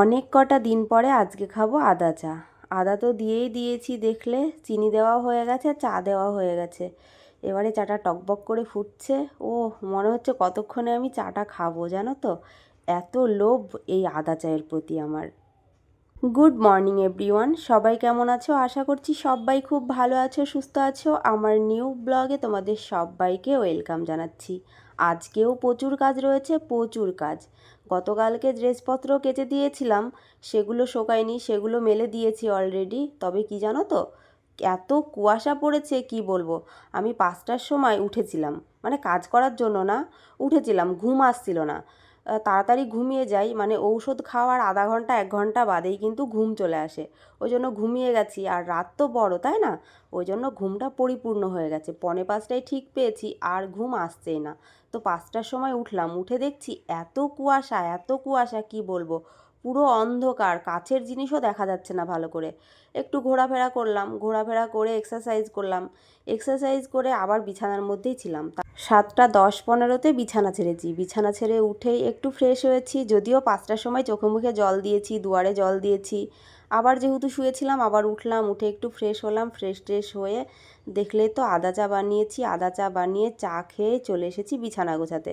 অনেক কটা দিন পরে আজকে খাব আদা চা। আদা তো দিয়েই দিয়েছি দেখলে, চিনি দেওয়া হয়ে গেছে চা দেওয়া হয়ে গেছে। এবারে চাটা টকবক করে ফুটছে। ও মনে হচ্ছে কতক্ষণে আমি চাটা খাব জানো তো? এত লোভ এই আদা চায়ের প্রতি আমার। গুড মর্নিং এভরিওয়ান সবাই কেমন আছো? আশা করছি সবাই খুব ভালো আছো, সুস্থ আছো। আমার নিউ ব্লগে তোমাদের সবাইকে ওয়েলকাম জানাচ্ছি। আজকেও প্রচুর কাজ রয়েছে, প্রচুর কাজ। গতকালকে ড্রেসপত্র কেচে দিয়েছিলাম, সেগুলো শোকায়নি, সেগুলো মেলে দিয়েছি অলরেডি তবে কি জানো তো, এত কুয়াশা পড়েছে, কি বলব? আমি পাঁচটার সময় উঠেছিলাম। মানে কাজ করার জন্য না, উঠেছিলাম, ঘুম আসছিল না। তাড়াতাড়ি ঘুমিয়ে যাই। মানে ঔষধ খাওয়ার আধা ঘণ্টা, এক ঘণ্টা বাদেই কিন্তু ঘুম চলে আসে। ওই জন্য ঘুমিয়ে গেছি। আর রাত তো বড়, তাই না? ওই জন্য ঘুমটা পরিপূর্ণ হয়ে গেছে। পনে পাঁচটায় ঠিক পেয়েছি, আর ঘুম আসছেই না। তো পাঁচটার সময় উঠলাম। উঠে দেখছি এত কুয়াশা এত কুয়াশা, কি বলব? পুরো অন্ধকার কাছের জিনিসও দেখা যাচ্ছে না ভালো করে। একটু ঘোরাফেরা করলাম, ঘোরাফেরা করে এক্সারসাইজ করলাম। এক্সারসাইজ করে আবার বিছানার মধ্যেই ছিলাম। সাতটা দশ পনেরোতে বিছানা ছেড়েছি। বিছানা ছেড়ে উঠেই একটু ফ্রেশ হয়েছি, যদিও পাঁচটার সময় চোখে মুখে জল দিয়েছি, দুয়ারে জল দিয়েছি। আবার যেহেতু শুয়েছিলাম, আবার উঠলাম, উঠে একটু ফ্রেশ হলাম ফ্রেশ ট্রেশ হয়ে দেখলেই তো আদা চা বানিয়েছি, আদা চা বানিয়ে চা খেয়ে চলে এসেছি বিছানা গোছাতে।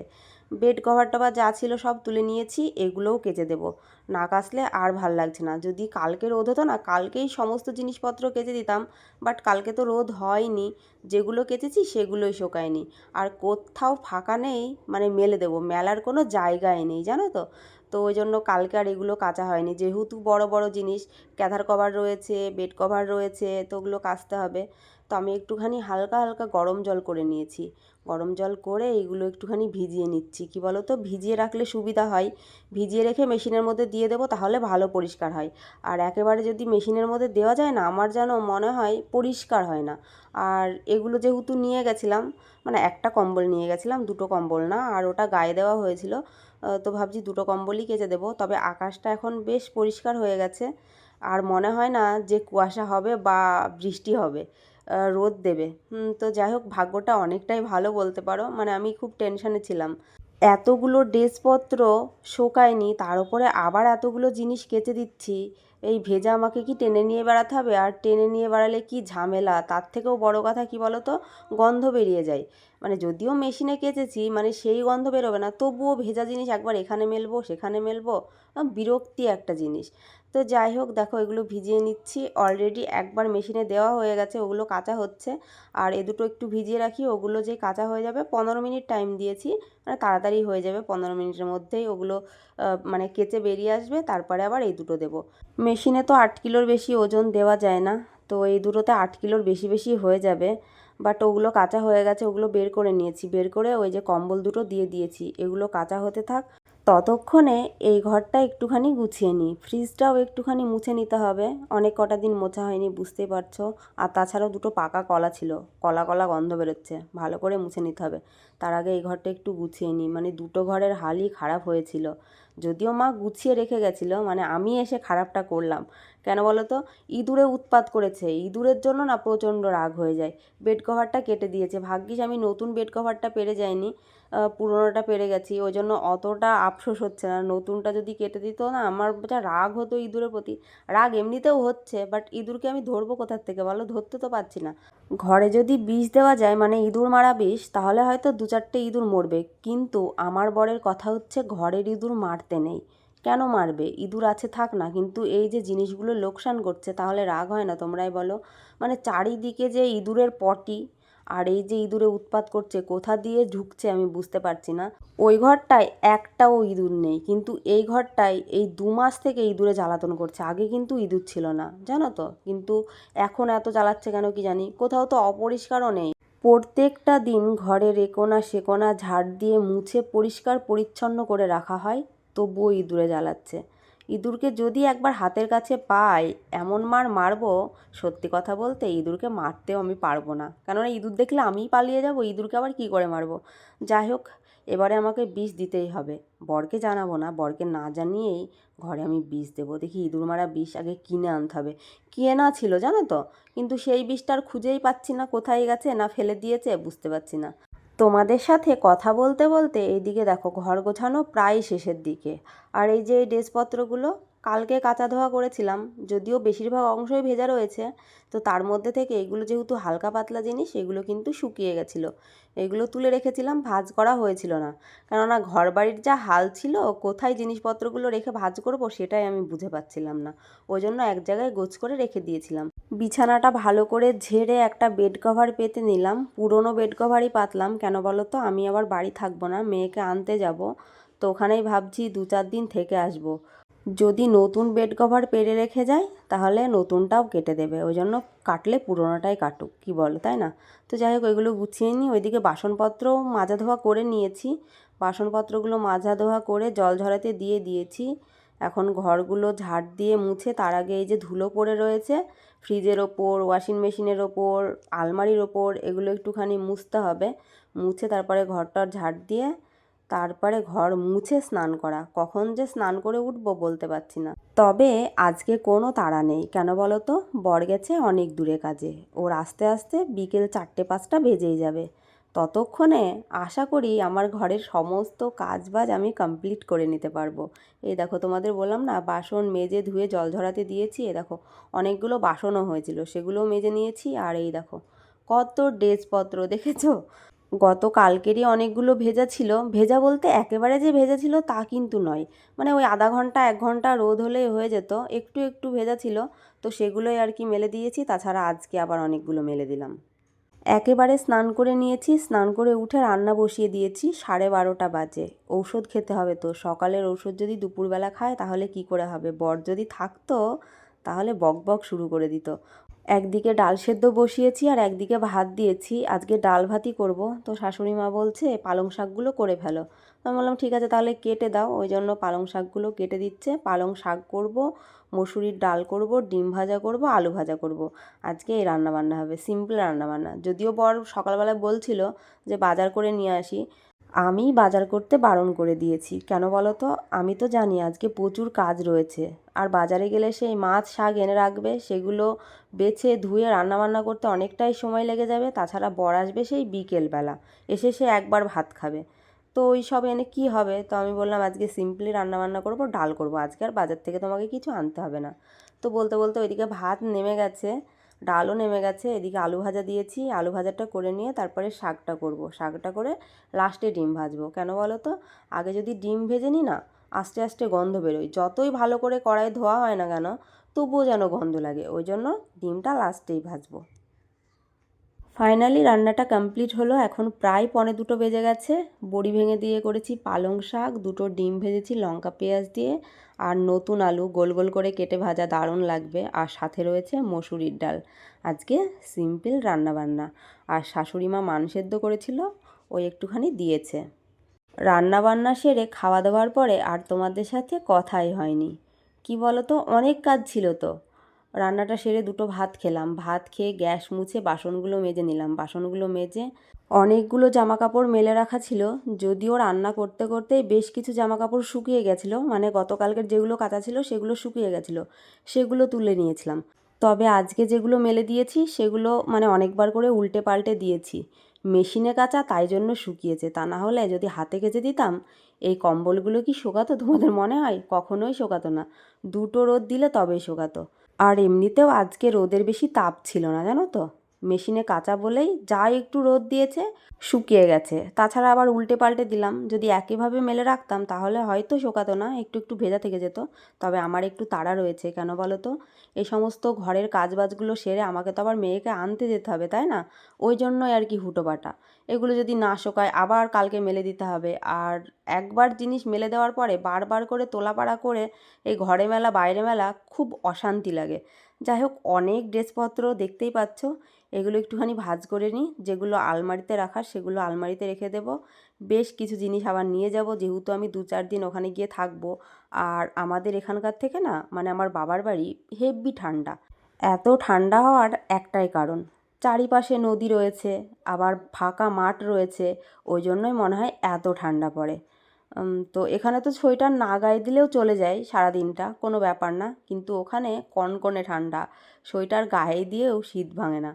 বেড কভার টভার যা ছিল সব তুলে নিয়েছি, এগুলোও কেচে দেবো। না কাচলে আর ভালো লাগছে না। যদি কালকে রোদ হতো না, কালকেই সমস্ত জিনিসপত্র কেচে দিতাম, বাট কালকে তো রোদ হয়নি। যেগুলো কেচেছি, সেগুলোই শোকায়নি। আর কোথাও ফাঁকা নেই মানে মেলে দেবো। মেলার কোনো জায়গায় নেই, জানো তো? তো ওই জন্য কালকে আর এগুলো কাচা হয়নি। যেহেতু বড় বড় জিনিস, ক্যাথার কভার রয়েছে, বেড কভার রয়েছে, তো ওগুলো কাচতে হবে। তো আমি একটুখানি হালকা হালকা গরম জল করে নিয়েছি। গরম জল করে এইগুলো একটুখানি ভিজিয়ে নিচ্ছি। কি বলো তো ভিজিয়ে রাখলে সুবিধা হয়। ভিজিয়ে রেখে মেশিনের মধ্যে দিয়ে দেবো তাহলে ভালো পরিষ্কার হয়। আর একেবারে যদি মেশিনের মধ্যে দেওয়া যায় না, আমার যেন মনে হয় পরিষ্কার হয় না। আর এগুলো যেহেতু নিয়ে গেছিলাম মানে একটা কম্বল নিয়ে গেছিলাম, দুটো কম্বল না, আর ওটা গায়ে দেওয়া হয়েছিল তো ভাবছি দুটো কম্বলই কেচে দেবো। তবে আকাশটা এখন বেশ পরিষ্কার হয়ে গেছে। আর মনে হয় না যে কুয়াশা হবে বা বৃষ্টি হবে। রোদ দেবে। তো যাই হোক, ভাগ্যটা অনেকটাই ভালো বলতে পারো। মানে আমি খুব টেনশানে ছিলাম। এতগুলো ড্রেসপত্র শোকায়নি, তার উপরে আবার এতগুলো জিনিস কেচে দিচ্ছি। এই ভেজা আমাকে কি টেনে নিয়ে বেড়াতে হবে? আর টেনে নিয়ে বেড়ালে কি ঝামেলা? তার থেকেও বড় কথা কি বলো তো গন্ধ বেরিয়ে যায়। মানে যদিও মেশিনে কেচেছি মানে সেই গন্ধ বেরোবে না, তবুও ভেজা জিনিস একবার এখানে মেলবো, সেখানে মেলবো। বিরক্তি একটা জিনিস। তো যাই হোক, দেখো এগুলো ভিজিয়ে নিচ্ছি। অলরেডি একবার মেশিনে দেওয়া হয়ে গেছে, ওগুলো কাঁচা হচ্ছে। আর এ দুটো একটু ভিজিয়ে রাখি, ওগুলো যে কাঁচা হয়ে যাবে, পনেরো মিনিট টাইম দিয়েছি। মানে তাড়াতাড়ি হয়ে যাবে পনেরো মিনিটের মধ্যেই ওগুলো মানে কেচে বেরিয়ে আসবে, তারপরে আবার এই দুটো দেবো। মেশিনে তো আট কিলোর বেশি ওজন দেওয়া যায় না, তো এই দুটোতে আট কিলোর বেশি বেশি হয়ে যাবে। বাট ওগুলো কাঁচা হয়ে গেছে, ওগুলো বের করে নিয়েছি। বের করে ওই যে কম্বল দুটো দিয়ে দিয়েছি, এগুলো কাঁচা হতে থাক। ততক্ষণে এই ঘরটা একটুখানি গুছিয়ে নিই। ফ্রিজটাও একটুখানি মুছে নিতে হবে। অনেক কটা দিন মোছা হয়নি, বুঝতেই পারছ। আর তাছাড়াও দুটো পাকা কলা ছিল। কলা কলা গন্ধ বেরোচ্ছে। ভালো করে মুছে নিতে হবে। তার আগে এই ঘরটা একটু গুছিয়ে নিই। মানে দুটো ঘরের হালই খারাপ হয়েছিল। যদিও মা গুছিয়ে রেখে গেছিল মানে আমি এসে খারাপটা করলাম। কেন বলো তো ইঁদুরে উৎপাত করেছে। ইঁদুরের জন্য না প্রচণ্ড রাগ হয়ে যায়। বেড কভারটা কেটে দিয়েছে। ভাগ্যিস আমি নতুন বেড কভারটা পেরে যাইনি। পুরোনোটা পেরে গেছি। ওই জন্য অতটা আফসোস হচ্ছে না। নতুনটা যদি কেটে দিত না, আমার যা রাগ হতো ইঁদুরের প্রতি। রাগ এমনিতেও হচ্ছে বাট ইঁদুরকে আমি ধরবো কোথার থেকে বলো? ধরতে তো পারছি না। ঘরে যদি বিষ দেওয়া যায় মানে ইঁদুর মারা বিষ, তাহলে হয়তো দু চারটে ইঁদুর মরবে। কিন্তু আমার বরের কথা হচ্ছে, ঘরের ইঁদুর মারতে নেই। কেন মারবে? ইঁদুর আছে থাক না, কিন্তু এই যে জিনিসগুলো লোকসান করছে, তাহলে রাগ হয় না তোমরাই বলো? মানে চারিদিকে যে ইঁদুরের পটি আর এই যে ইঁদুরে উৎপাত করছে, কোথা দিয়ে ঢুকছে আমি বুঝতে পারছি না। ওই ঘরটায় একটাও ইঁদুর নেই, কিন্তু এই ঘরটায় এই দু মাস থেকে ইঁদুরে জ্বালাতন করছে। আগে কিন্তু ইঁদুর ছিল না, জানো তো? কিন্তু এখন এত জ্বালাচ্ছে কেন কি জানি? কোথাও তো অপরিষ্কারও নেই। প্রত্যেকটা দিন ঘরের একোনা সেকোনা ঝাড় দিয়ে মুছে পরিষ্কার পরিচ্ছন্ন করে রাখা হয়, তবুও ইঁদুরে জ্বালাচ্ছে। ইঁদুরকে যদি একবার হাতের কাছে পাই, এমন মার মারবো? সত্যি কথা বলতে, ইঁদুরকে মারতেও আমি পারব না। কেননা ইঁদুর দেখলে আমিই পালিয়ে যাব, ইঁদুরকে আবার কী করে মারবো? যাই হোক, এবারে আমাকে বিষ দিতেই হবে। বরকে জানাব না, বরকে না জানিয়েই ঘরে আমি বিষ দেবো। দেখি ইঁদুর মারা বিষ আগে কিনে আনতে হবে। কেনা ছিল জানো তো? কিন্তু সেই বিষটা আর খুঁজেই পাচ্ছি না, কোথায় গেছে, না ফেলে দিয়েছে, বুঝতে পারছি না। তোমাদের সাথে কথা বলতে বলতে এইদিকে দেখো ঘর গোছানো প্রায় শেষের দিকে। আর এই যে এই ড্রেসপত্রগুলো, কালকে কাঁচা ধোয়া করেছিলাম, যদিও বেশিরভাগ অংশই ভেজা রয়েছে, তো তার মধ্যে থেকে এগুলো যেহেতু হালকা পাতলা জিনিস, এগুলো কিন্তু শুকিয়ে গেছিল। এগুলো তুলে রেখেছিলাম, ভাজ করা হয়েছিল না। কেননা ঘর বাড়ির যা হাল ছিল, কোথায় জিনিসপত্রগুলো রেখে ভাজ করব সেটাই আমি বুঝে পাচ্ছিলাম না। ওই জন্য এক জায়গায় গোছ করে রেখে দিয়েছিলাম। বিছানাটা ভালো করে ঝেড়ে একটা বেড কভার পেতে নিলাম। পুরনো বেড কভারই পাতলাম। কেন বলো তো? আমি আবার বাড়ি থাকব না, মেয়েকে আনতে যাব। তো ওখানেই ভাবছি দু চার দিন থেকে আসব। যদি নতুন বেড কভার পেরে রেখে যায় তাহলে নতুনটাও কেটে দেবে। ওই জন্য কাটলে পুরোনোটাই কাটুক, কি বলো, তাই না? তো যাই হোক, ওইগুলো গুছিয়ে নিই। ওইদিকে বাসনপত্রও মাজা ধোয়া করে নিয়েছি। বাসনপত্রগুলো মাজা ধোয়া করে জল ঝরাতে দিয়ে দিয়েছি। এখন ঘরগুলো ঝাড় দিয়ে মুছে তার আগে এই যে ধুলো পড়ে রয়েছে, ফ্রিজের ওপর ওয়াশিং মেশিনের ওপর, আলমারির ওপর, এগুলো একটুখানি মুছতে হবে। মুছে তারপরে ঘরটার ঝাড় দিয়ে তারপরে ঘর মুছে স্নান করা। কখন যে স্নান করে উঠবো বলতে পারছি না। তবে আজকে কোনো তাড়া নেই। কেন বলো তো? বর গেছে অনেক দূরে কাজে। ওর আস্তে আস্তে বিকেল চারটে পাঁচটা বেজেই যাবে। ততক্ষণে আশা করি আমার ঘরের সমস্ত কাজবাজ আমি কমপ্লিট করে নিতে পারব। এই দেখো তোমাদের বললাম না, বাসন মেজে ধুয়ে জল ঝরাতে দিয়েছি এ দেখো অনেকগুলো বাসনও হয়েছিল, সেগুলোও মেজে নিয়েছি, আর এই দেখো কত ড্রেসপত্র, দেখেছ? গত কালকেরই অনেকগুলো ভেজা ছিল, ভেজা বলতে একেবারে যে ভেজা ছিল তা কিন্তু নয় মানে ওই আধা ঘণ্টা, এক ঘণ্টা রোদ হলেই হয়ে যেত, একটু একটু ভেজা ছিল, তো সেগুলোই আর কি মেলে দিয়েছি, তাছাড়া আজকে আবার অনেকগুলো মেলে দিলাম। একেবারে স্নান করে নিয়েছি, স্নান করে উঠে রান্না বসিয়ে দিয়েছি, সাড়ে বারোটা বাজে। ঔষধ খেতে হবে তো, সকালের ঔষধ যদি দুপুরবেলা খায় তাহলে কি করে হবে? বর যদি থাকতো তাহলে বক বক শুরু করে দিত। একদিকে ডাল সেদ্ধ বসিয়েছি আর একদিকে ভাত দিয়েছি। আজকে ডাল ভাতই করব। তো শাশুড়ি মা বলছে পালং শাকগুলো করে ফেলো। আমি বললাম, ঠিক আছে, তাহলে কেটে দাও। ওই জন্য পালং শাকগুলো কেটে দিচ্ছে। পালং শাক করব, মসুরির ডাল করব, ডিম ভাজা করব, আলু ভাজা করব। আজকে এই রান্নাবান্না হবে, সিম্পল রান্নাবান্না। যদিও বর সকালবেলায় বলছিল যে, বাজার করে নিয়ে আসি। আমি বাজার করতে বারণ করে দিয়েছি। কেন বলো তো? আমি তো জানি আজকে প্রচুর কাজ রয়েছে। আর বাজারে গেলে সেই মাছ শাক এনে রাখবে, সেগুলো বেছে ধুয়ে রান্নাবান্না করতে অনেকটাই সময় লেগে যাবে। তাছাড়া বর আসবে সেই বিকেলবেলা। এসে সে একবার ভাত খাবে। তো ওই সব এনে কি হবে? তো আমি বললাম, আজকে সিম্পলি রান্নাবান্না করব, ডাল করব। আজকে আর বাজার থেকে তোমাকে কিছু আনতে হবে না। তো বলতে বলতে ওইদিকে ভাত নেমে গেছে, ডালও নেমে গেছে। এদিকে আলু ভাজা দিয়েছি, আলু ভাজাটা করে নিয়ে তারপরে শাকটা করব। শাকটা করে লাস্টে ডিম ভাজবো। কেন বলো তো? আগে যদি ডিম ভেজে নিই না, আস্তে আস্তে গন্ধ বেরোয়। যতই ভালো করে কড়াই ধোয়া হয় না কেন, তবুও যেন গন্ধ লাগে। ওই জন্য ডিমটা লাস্টেই ভাজবো। ফাইনালি রান্নাটা কমপ্লিট হলো। এখন প্রায় পনে দুটো বেজে গেছে। বড়ি ভেঙে দিয়ে করেছি পালং শাক, দুটো ডিম ভেজেছি লঙ্কা পেঁয়াজ দিয়ে, আর নতুন আলু গোল গোল করে কেটে ভাজা দারুণ লাগবে। আর সাথে রয়েছে মসুরির ডাল। আজকে সিম্পল রান্নাবান্না। আর শাশুড়ি মা মান সেদ্ধ করেছিল, ওই একটুখানি দিয়েছে। রান্নাবান্না সেরে খাওয়া দাওয়ার পরে আর তোমাদের সাথে কথাই হয়নি। কি বলো তো অনেক কাজ ছিল তো। রান্নাটা সেরে দুটো ভাত খেলাম। ভাত খেয়ে গ্যাস মুছে বাসনগুলো মেজে নিলাম। বাসনগুলো মেজে অনেকগুলো জামা কাপড় মেলে রাখা ছিল। যদিও রান্না করতে করতে বেশ কিছু জামা কাপড় শুকিয়ে গেছিল। মানে গতকালকের যেগুলো কাঁচা ছিল সেগুলো শুকিয়ে গেছিল। সেগুলো তুলে নিয়েছিলাম। তবে আজকে যেগুলো মেলে দিয়েছি সেগুলো মানে অনেকবার করে উল্টে পাল্টে দিয়েছি। মেশিনে কাচা, তাই জন্য শুকিয়েছে। তা না হলে যদি হাতে কেচে দিতাম, এই কম্বলগুলো কি শোকাতো তোমাদের মনে হয়? কখনোই শোকাতো না। দুটো রোদ দিলে তবেই শোকাতো। আর এমনিতেও আজকে রোদের বেশি তাপ ছিল না জানো তো? মেশিনে কাঁচা বলেই যা একটু রোদ দিয়েছে শুকিয়ে গেছে। তাছাড়া আবার উল্টে পাল্টে দিলাম। যদি একইভাবে মেলে রাখতাম তাহলে হয়তো শোকাতো না, একটু একটু ভেজা থেকে যেত। তবে আমার একটু তাড়া রয়েছে, কেন বলো তো? এই সমস্ত ঘরের কাজবাজগুলো সেরে আমাকে তো আবার মেয়েকে আনতে যেতে হবে, তাই না? ওই জন্যই আর কি হুটো হুটোপাটা। এগুলো যদি না শোকায় আবার কালকে মেলে দিতে হবে। আর একবার জিনিস মেলে দেওয়ার পরে বারবার করে তোলাপাড়া করে এই ঘরে মেলা, বাইরে মেলা খুব অশান্তি লাগে। যাই হোক অনেক ড্রেসপত্র দেখতেই পাচ্ছ। এগুলো একটুখানি ভাজ করে নিই। যেগুলো আলমারিতে রাখার, সেগুলো আলমারিতে রেখে দেবো। বেশ কিছু জিনিস আবার নিয়ে যাব। যেহেতু আমি দু চার দিন ওখানে গিয়ে থাকব। আর আমাদের এখানকার থেকে না মানে আমার বাবার বাড়ি হেভি ঠান্ডা। এত ঠান্ডা হওয়ার একটাই কারণ। চারিপাশে নদী রয়েছে, আবার ফাঁকা মাঠ রয়েছে। ওই জন্যই মনে হয় এত ঠান্ডা পড়ে। তো এখানে তো সোয়েটার না গায়ে দিলেও চলে যায় সারা দিনটা কোনো ব্যাপার না। কিন্তু ওখানে কনকনে ঠান্ডা সোয়েটার গায়ে দিয়েও শীত ভাঙে না।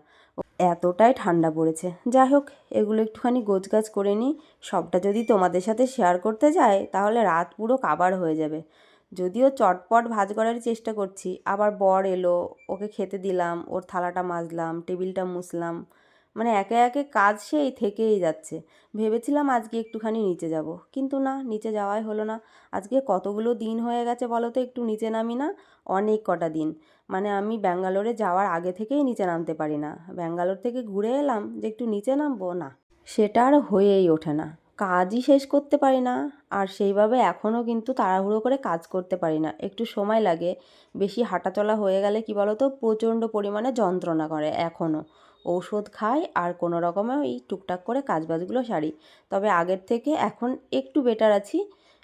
এতটাই ঠান্ডা পড়েছে। যাই হোক, এগুলো একটুখানি গোছগাছ করে নিই। সবটা যদি তোমাদের সাথে শেয়ার করতে যাই তাহলে রাত পুরো কাবার হয়ে যাবে। যদিও চটপট ভাজ করার চেষ্টা করছি, আবার বর এলো, ওকে খেতে দিলাম, ওর থালাটা মাজলাম, টেবিলটা মুছলাম। মানে একে একে কাজ সেই থেকেই যাচ্ছে। ভেবেছিলাম আজকে একটুখানি নিচে যাব। কিন্তু না, নিচে যাওয়াই হলো না। আজকে কতগুলো দিন হয়ে গেছে বলো তো একটু নিচে নামি না? অনেক কটা দিন। মানে আমি ব্যাঙ্গালোরে যাওয়ার আগে থেকেই নিচে নামতে পারি না। ব্যাঙ্গালোর থেকে ঘুরে এলাম যে একটু নিচে নামবো, না। সেটা আর হয়েই ওঠে না। কাজই শেষ করতে পারি না। আর সেইভাবে এখনও কিন্তু তাড়াহুড়ো করে কাজ করতে পারি না। একটু সময় লাগে। বেশি হাঁটাচলা হয়ে গেলে কি বলো তো, প্রচণ্ড পরিমাণে যন্ত্রণা করে এখনও। ঔষধ খাই আর কোনো রকমে ওই টুকটাক করে কাজবাজগুলো সারি। তবে আগের থেকে এখন একটু বেটার আছি।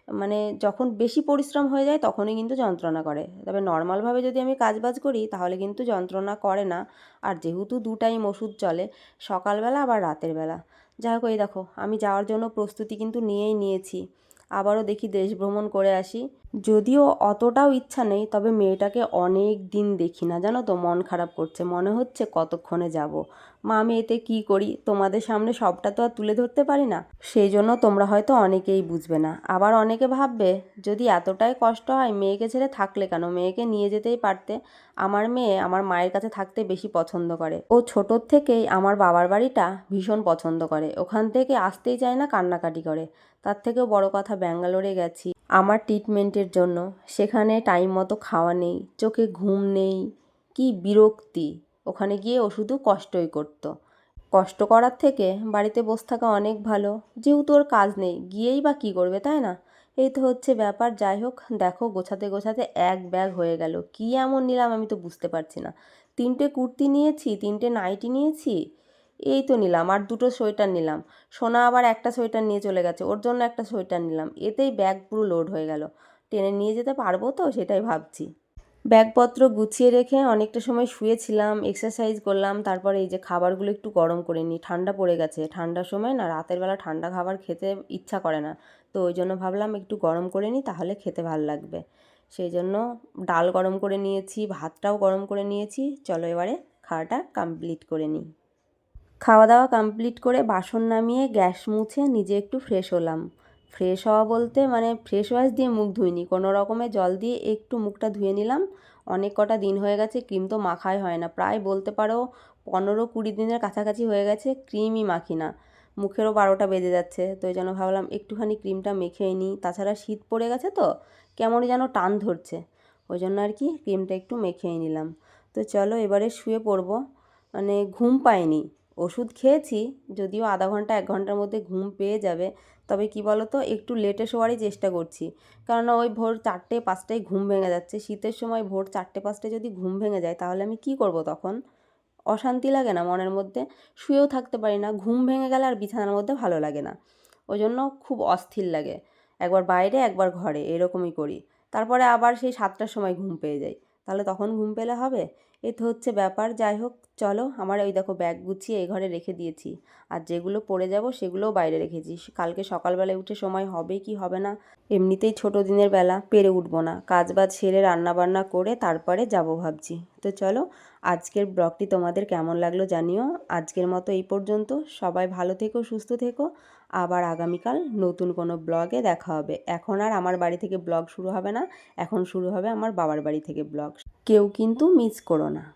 মানে যখন বেশি পরিশ্রম হয়ে যায় তখনই কিন্তু যন্ত্রণা করে। তবে নর্মালভাবে যদি আমি কাজবাজ করি তাহলে কিন্তু যন্ত্রণা করে না। আর যেহেতু দু টাইম ওষুধ চলে, সকালবেলা আবার রাতের বেলা। যাই হোক, এই দেখো, আমি যাওয়ার জন্য প্রস্তুতি কিন্তু নিয়েই নিয়েছি। আবারও দেখি দেশ ভ্রমণ করে আসি। যদিও অতটাও ইচ্ছা নেই, তবে মেয়েটাকে অনেক দিন দেখি না, জানো তো? মন খারাপ করছে। মনে হচ্ছে কতক্ষণে যাব। মা আমি এতে কী করি? তোমাদের সামনে সবটা তো আর তুলে ধরতে পারি না। সেই জন্য তোমরা হয়তো অনেকেই বুঝবে না। আবার অনেকে ভাববে, যদি এতটাই কষ্ট হয়, মেয়েকে ছেড়ে থাকলে কেন? মেয়েকে নিয়ে যেতেই পারতে। আমার মেয়ে আমার মায়ের কাছে থাকতে বেশি পছন্দ করে। ও ছোটোর থেকেই আমার বাবার বাড়িটা ভীষণ পছন্দ করে। ওখান থেকে আসতেই চায় না কান্নাকাটি করে। তার থেকেও বড় কথা, ব্যাঙ্গালোরে গেছি। আমার ট্রিটমেন্টের জন্য। সেখানে টাইম মতো খাওয়া নেই, চোখে ঘুম নেই। কি বিরক্তি। ওখানে গিয়ে ও শুধু কষ্টই করতো। কষ্ট করার থেকে বাড়িতে বসে থাকা অনেক ভালো। যেহেতু ওর কাজ নেই, গিয়েই বা কী করবে, তাই না? এই তো হচ্ছে ব্যাপার। যাই হোক, দেখো, গোছাতে গোছাতে এক ব্যাগ হয়ে গেল। কী এমন নিলাম আমি তো বুঝতে পারছি না। তিনটে কুর্তি নিয়েছি, তিনটে নাইটি নিয়েছি। এই তো নিলাম, আর দুটো সোয়েটার নিলাম। সোনা আবার একটা সোয়েটার নিয়ে চলে গেছে, ওর জন্য একটা সোয়েটার নিলাম। এতেই ব্যাগ পুরো লোড হয়ে গেল। টেনে নিয়ে যেতে পারব তো? সেটাই ভাবছি। ব্যাগপত্র গুছিয়ে রেখে অনেকটা সময় শুয়েছিলাম এক্সারসাইজ করলাম, তারপরে এই যে খাবারগুলো একটু গরম করে নিই। ঠান্ডা পড়ে গেছে, ঠান্ডার সময় না রাতের বেলা ঠান্ডা খাবার খেতে ইচ্ছা করে না। তো ওই জন্য ভাবলাম একটু গরম করে নিই, তাহলে খেতে ভালো লাগবে। সেই জন্য ডাল গরম করে নিয়েছি, ভাতটাও গরম করে নিয়েছি। চলো এবারে খাওয়াটা কমপ্লিট করে নিই। খাওয়া দাওয়া কমপ্লিট করে বাসন নামিয়ে গ্যাস মুছে নিজে একটু ফ্রেশ হলাম। ফ্রেশ হওয়া বলতে মানে ফ্রেশ ওয়াশ দিয়ে মুখ ধুইনি, কোনো রকমে জল দিয়ে একটু মুখটা ধুয়ে নিলাম। অনেক কটা দিন হয়ে গেছে ক্রিম তো মাখাই হয় না। প্রায় বলতে পারো পনেরো কুড়ি দিনের কাছাকাছি হয়ে গেছে ক্রিমই মাখি না। মুখেরও বারোটা বেজে যাচ্ছে, তো এই জন্য ভাবলাম একটুখানি ক্রিমটা মেখেই নিই। তাছাড়া শীত পড়ে গেছে তো, কেমন যেন টান ধরছে। ওই জন্য আর কি ক্রিমটা একটু মেখেই নিলাম। তো চলো এবারে শুয়ে পড়ব মানে ঘুম পাইনি ওষুধ খেয়েছি, যদিও আধা ঘণ্টা, এক ঘণ্টার মধ্যে ঘুম পেয়ে যাবে। তবে কি বলো তো একটু লেটে শোয়ারই চেষ্টা করছি। কেননা ওই ভোর চারটে, পাঁচটায় ঘুম ভেঙে যাচ্ছে। শীতের সময় ভোর চারটে, পাঁচটায় যদি ঘুম ভেঙে যায়, তাহলে আমি কি করব তখন? অশান্তি লাগে না মনের মধ্যে? শুয়েও থাকতে পারি না। ঘুম ভেঙে গেলে আর বিছানার মধ্যে ভালো লাগে না। ওই জন্য খুব অস্থির লাগে। একবার বাইরে, একবার ঘরে, এরকমই করি। তারপরে আবার সেই সাতটার সময় ঘুম পেয়ে যাই। তাহলে তখন ঘুম পেলে হবে? এই তো হচ্ছে ব্যাপার। যাই হোক, চলো আমার ওই দেখো ব্যাগ গুছিয়ে এই ঘরে রেখে দিয়েছি। আর যেগুলো পড়ে যাব সেগুলোও বাইরে রেখেছি। কালকে সকালবেলায় উঠে সময় হবে কি হবে না, এমনিতেই ছোটো দিনের বেলা পেরে উঠবো না। কাজ বাজ সেরে রান্নাবান্না করে তারপরে যাব ভাবছি। তো চলো, আজকের ব্লগটি তোমাদের কেমন লাগল জানিও। আজকের মতো এই পর্যন্ত। সবাই ভালো থেকো, সুস্থ থেকো। আবার আগামীকাল নতুন কোনো ব্লগে দেখা হবে। এখন আর আমার বাড়ি থেকে ব্লগ শুরু হবে না, এখন শুরু হবে আমার বাবার বাড়ি থেকে ব্লগ। কেউ কিন্তু মিস করো না।